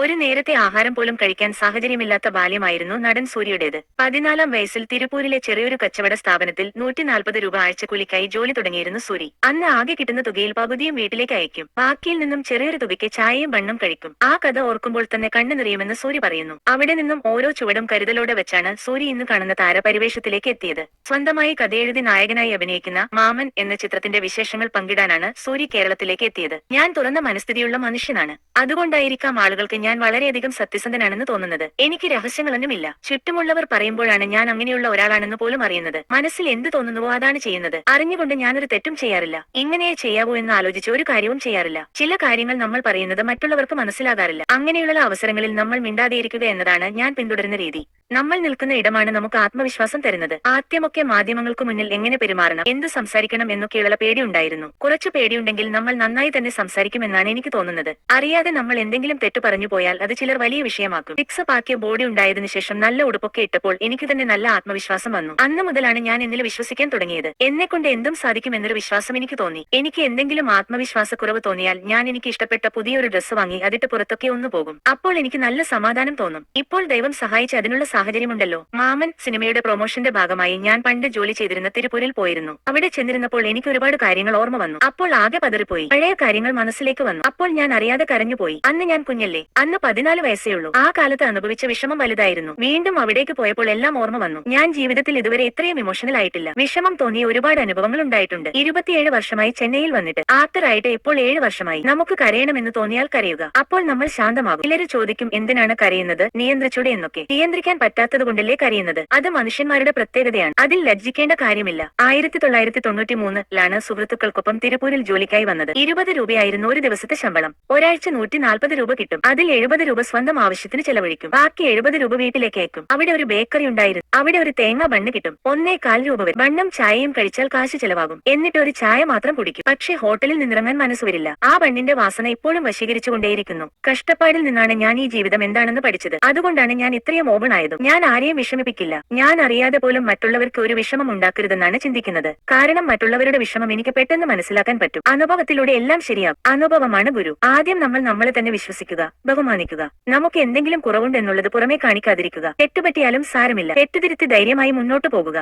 ഒരു നേരത്തെ ആഹാരം പോലും കഴിക്കാൻ സാഹചര്യമില്ലാത്ത ബാല്യമായിരുന്നു നടൻ സൂര്യയുടേത്. പതിനാലാം വയസ്സിൽ തിരുപ്പൂരിലെ ചെറിയൊരു കച്ചവട സ്ഥാപനത്തിൽ നൂറ്റി നാൽപ്പത് രൂപ ആഴ്ചക്കൂലിക്കായി ജോലി തുടങ്ങിയിരുന്നു സൂരി. അന്ന് ആകെ കിട്ടുന്ന തുകയിൽ പകുതിയും വീട്ടിലേക്ക് അയക്കും. ബാക്കിയിൽ നിന്നും ചെറിയൊരു തുകയ്ക്ക് ചായയും ബണ്ണും കഴിക്കും. ആ കഥ ഓർക്കുമ്പോൾ തന്നെ കണ്ണു നിറയുമെന്ന് സൂര്യ പറയുന്നു. അവിടെ നിന്നും ഓരോ ചുവടും കരുതലോടെ വെച്ചാണ് സൂര്യ ഇന്ന് കാണുന്ന താരപരിവേഷത്തിലേക്ക് എത്തിയത്. സ്വന്തമായി കഥയെഴുതി നായകനായി അഭിനയിക്കുന്ന മാമൻ എന്ന ചിത്രത്തിന്റെ വിശേഷങ്ങൾ പങ്കിടാനാണ് സൂര്യ കേരളത്തിലേക്ക് എത്തിയത്. ഞാൻ തുറന്ന മനസ്ഥിതിയുള്ള മനുഷ്യനാണ്. അതുകൊണ്ടായിരിക്കാം ആളുകൾക്ക് ഞാൻ വളരെയധികം സത്യസന്ധനാണെന്ന് തോന്നുന്നത്. എനിക്ക് രഹസ്യങ്ങളൊന്നുമില്ല. ചുറ്റുമുള്ളവർ പറയുമ്പോഴാണ് ഞാൻ അങ്ങനെയുള്ള ഒരാളാണെന്ന് പോലും അറിയുന്നത്. മനസ്സിൽ എന്ത് തോന്നുന്നുവോ അതാണ് ചെയ്യുന്നത്. അറിഞ്ഞുകൊണ്ട് ഞാനൊരു തെറ്റും ചെയ്യാറില്ല. ഇങ്ങനെയേ ചെയ്യാവൂ എന്ന് ആലോചിച്ച് ഒരു കാര്യവും ചെയ്യാറില്ല. ചില കാര്യങ്ങൾ നമ്മൾ പറയുന്നത് മറ്റുള്ളവർക്ക് മനസ്സിലാകാറില്ല. അങ്ങനെയുള്ള അവസരങ്ങളിൽ നമ്മൾ മിണ്ടാതെയിരിക്കുക എന്നതാണ് ഞാൻ പിന്തുടരുന്ന രീതി. നമ്മൾ നിൽക്കുന്ന ഇടമാണ് നമുക്ക് ആത്മവിശ്വാസം തരുന്നത്. ആദ്യമൊക്കെ മാധ്യമങ്ങൾക്ക് മുന്നിൽ എങ്ങനെ പെരുമാറണം എന്ത് സംസാരിക്കണം എന്നൊക്കെയുള്ള പേടിയുണ്ടായിരുന്നു കുറച്ചു പേടിയുണ്ടെങ്കിൽ നമ്മൾ നന്നായി തന്നെ സംസാരിക്കുമെന്നാണ് എനിക്ക് തോന്നുന്നത്. അറിയാതെ നമ്മൾ എന്തെങ്കിലും തെറ്റു പറഞ്ഞു പോയാൽ അത് ചിലർ വലിയ വിഷയമാക്കും. ഫിക്സപ്പ് ആക്കിയ ബോഡി ഉണ്ടായതിനു ശേഷം നല്ല ഉടുപ്പൊക്കെ ഇട്ടപ്പോൾ എനിക്ക് തന്നെ നല്ല ആത്മവിശ്വാസം വന്നു. അന്ന് മുതലാണ് ഞാൻ എന്നിൽ വിശ്വസിക്കാൻ തുടങ്ങിയത്. എന്നെ കൊണ്ട് എന്തും സാധിക്കും എന്നൊരു വിശ്വാസം എനിക്ക് തോന്നി. എനിക്ക് എന്തെങ്കിലും ആത്മവിശ്വാസക്കുറവ് തോന്നിയാൽ ഞാൻ എനിക്ക് ഇഷ്ടപ്പെട്ട പുതിയൊരു ഡ്രസ്സ് വാങ്ങി അതിട്ട് പുറത്തൊക്കെ ഒന്ന് പോകും. അപ്പോൾ എനിക്ക് നല്ല സമാധാനം തോന്നും. ഇപ്പോൾ ദൈവം സഹായിച്ച് അതിനുള്ള സാഹചര്യമുണ്ടല്ലോ. മാമൻ സിനിമയുടെ പ്രൊമോഷന്റെ ഭാഗമായി ഞാൻ പണ്ട് ജോലി ചെയ്തിരുന്ന തിരുപ്പൂരിൽ പോയിരുന്നു. അവിടെ ചെന്നിരുന്നപ്പോൾ എനിക്ക് ഒരുപാട് കാര്യങ്ങൾ ഓർമ്മ വന്നു. അപ്പോൾ ആകെ പതറിപ്പോയി. പഴയ കാര്യങ്ങൾ മനസ്സിലേക്ക് വന്നു. അപ്പോൾ ഞാൻ അറിയാതെ കരഞ്ഞുപോയി. അന്ന് ഞാൻ കുഞ്ഞല്ലേ? അന്ന് പതിനാല് വയസ്സേ ഉള്ളൂ. ആ കാലത്ത് അനുഭവിച്ച വിഷമം വലുതായിരുന്നു. വീണ്ടും അവിടേക്ക് പോയപ്പോൾ എല്ലാം ഓർമ്മ വന്നു. ഞാൻ ജീവിതത്തിൽ ഇതുവരെ ഇത്രയും ഇമോഷണൽ ആയിട്ടില്ല. വിഷമം തോന്നിയ ഒരുപാട് അനുഭവങ്ങൾ ഉണ്ടായിട്ടുണ്ട്. ഇരുപത്തിയേഴ് വർഷമായി ചെന്നൈയിൽ വന്നിട്ട്. ആർത്തറായിട്ട് ഇപ്പോൾ ഏഴ് വർഷമായി. നമുക്ക് കരയണമെന്ന് തോന്നിയാൽ കരയുക. അപ്പോൾ നമ്മൾ ശാന്തമാകും. ചിലര് ചോദിക്കും എന്തിനാണ് കരയുന്നത്? നിയന്ത്രിച്ചൂടെ എന്നൊക്കെ. നിയന്ത്രിക്കാൻ പറ്റാത്തത് കൊണ്ടല്ലേ കരയുന്നത്? അത് മനുഷ്യന്മാരുടെ പ്രത്യേകതയാണ്. അതിൽ ലജ്ജിക്കേണ്ട കാര്യമില്ല. ആയിരത്തി തൊള്ളായിരത്തി തൊണ്ണൂറ്റി മൂന്നിലാണ് സുഹൃത്തുക്കൾക്കൊപ്പം തിരുപ്പൂരിൽ ജോലിക്കായി വന്നത്. ഇരുപത് രൂപയായിരുന്നു ഒരു ദിവസത്തെ ശമ്പളം. ഒരാഴ്ച നൂറ്റി നാൽപ്പത് രൂപ കിട്ടും. അതിൽ എഴുപത് രൂപ സ്വന്തം ആവശ്യത്തിന് ചെലവഴിക്കും. ബാക്കി എഴുപത് രൂപ വീട്ടിലേക്ക് അയക്കും അവിടെ ഒരു ബേക്കറി ഉണ്ടായിരുന്നു. അവിടെ ഒരു തേങ്ങ ബണ്ണ് കിട്ടും. ഒന്നേ കാൽ രൂപ വരും. ബണ്ണും ചായയും കഴിച്ചാൽ കാശ് ചെലവാകും. എന്നിട്ട് ഒരു ചായ മാത്രം കുടിക്കും. പക്ഷേ ഹോട്ടലിൽ നിന്നിറങ്ങാൻ മനസ്സ് വരില്ല. ആ ബണ്ണിന്റെ വാസന ഇപ്പോഴും വശീകരിച്ചുകൊണ്ടേയിരിക്കുന്നു. കഷ്ടപ്പാടിൽ നിന്നാണ് ഞാൻ ഈ ജീവിതം എന്താണെന്ന് പഠിച്ചത്. അതുകൊണ്ടാണ് ഞാൻ ഇത്രയും ഓപ്പൺ ആയതും. ഞാൻ ആരെയും വിഷമിപ്പിക്കില്ല. ഞാൻ അറിയാതെ പോലും മറ്റുള്ളവർക്ക് ഒരു വിഷമം ഉണ്ടാക്കരുതെന്നാണ് ചിന്തിക്കുന്നത്. കാരണം മറ്റുള്ളവരുടെ വിഷമം എനിക്ക് പെട്ടെന്ന് മനസ്സിലാക്കാൻ പറ്റും. അനുഭവത്തിലൂടെ എല്ലാം ശരിയാകും. അനുഭവമാണ് ഗുരു. ആദ്യം നമ്മൾ നമ്മളെ തന്നെ വിശ്വസിക്കുക. ബഹുമാനിക്കുക നമുക്ക് എന്തെങ്കിലും കുറവുണ്ടെന്നുള്ളത് പുറമേ കാണിക്കാതിരിക്കുക. തെറ്റുപറ്റിയാലും സാരമില്ല. തെറ്റുതിരുത്തി ധൈര്യമായി മുന്നോട്ടു പോകുക.